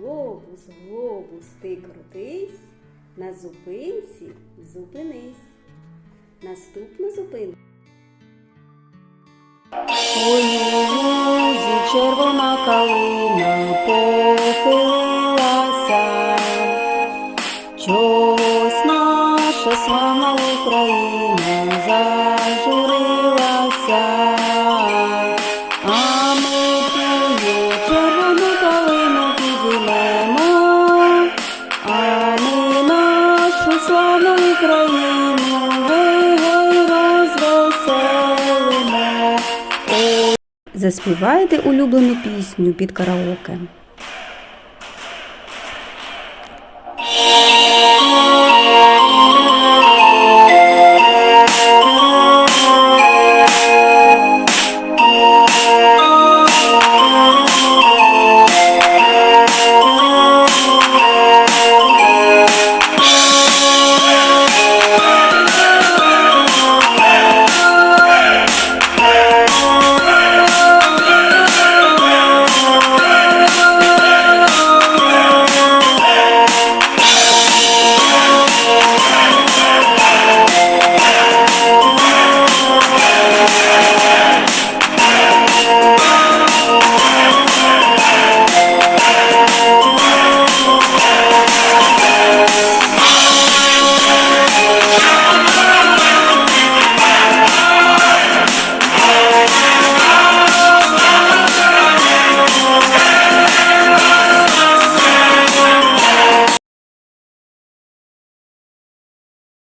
Глобус, глобус, ти крутись, на зупинці зупинись. Наступна зупинка. Лузі червона калина похилилася, чогось наша славна Україна зажурилася, Заспівайте улюблену пісню під караоке.